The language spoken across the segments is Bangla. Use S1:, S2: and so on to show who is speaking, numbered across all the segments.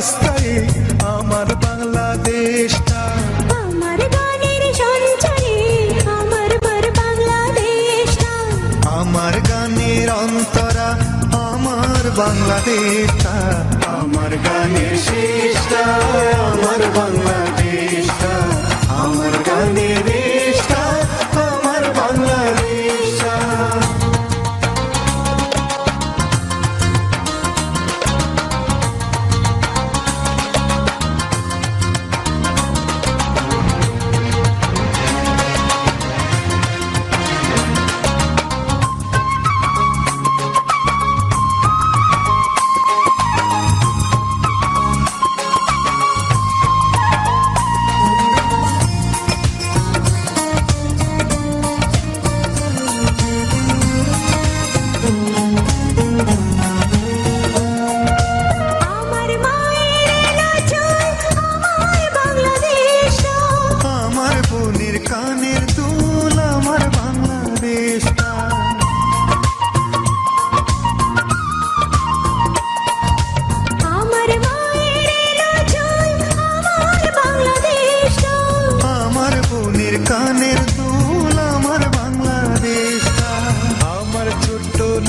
S1: রাস্তায়
S2: আমার বাংলাদেশটা। আমার গানের সঞ্চয়ে আমার
S3: পর বাংলাদেশটা।
S1: আমার গানের অন্তরা আমার বাংলাদেশটা।
S3: আমার গানের শেষটা আমার
S2: বাংলা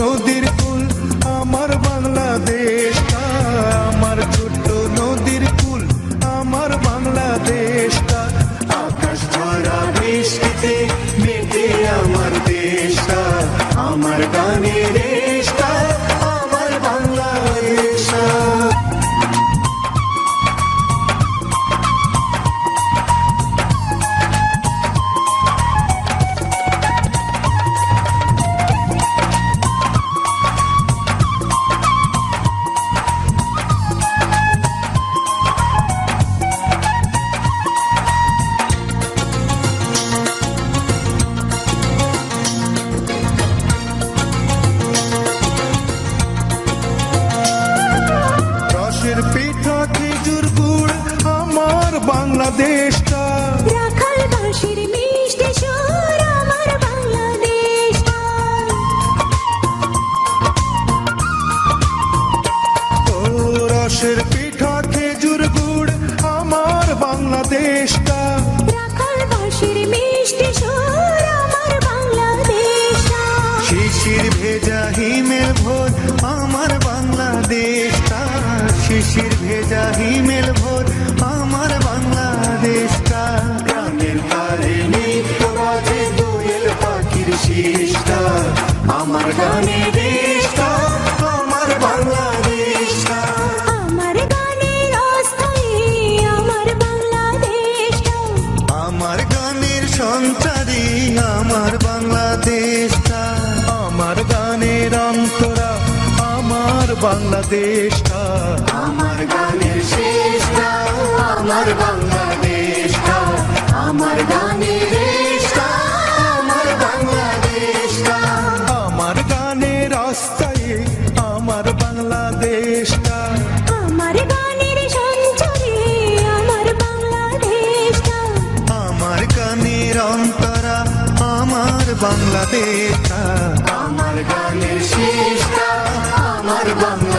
S2: নদীর কুল আমার বাংলাদেশটা আমার ছোট্ট নদীর কুল আমার বাংলাদেশটা আকাশ ধরা বৃষ্টিতে বাংলাদেশটা।
S3: রাখাল বাঁশির মিষ্টি সুর আমার বাংলাদেশটা।
S2: ও রসের পিঠা খেজুর গুড় আমার বাংলাদেশটা।
S3: রাখাল বাঁশির মিষ্টি সুর আমার বাংলাদেশটা।
S1: শিশির ভেজা হিমেল ভোর আমার বাংলাদেশটা। শিশির ভেজা হিমেল ভোর
S2: গানে দেশটা আমার বাংলাদেশটা।
S3: আমার গানের অস্থায়ী আমার বাংলাদেশটা।
S1: আমার গানের সঞ্চারী আমার বাংলাদেশটা।
S2: আমার গানের অন্তরা আমার বাংলাদেশটা।
S1: আমার বাংলাদেশটা
S2: আমার গানের শেষটা আমার বাংলা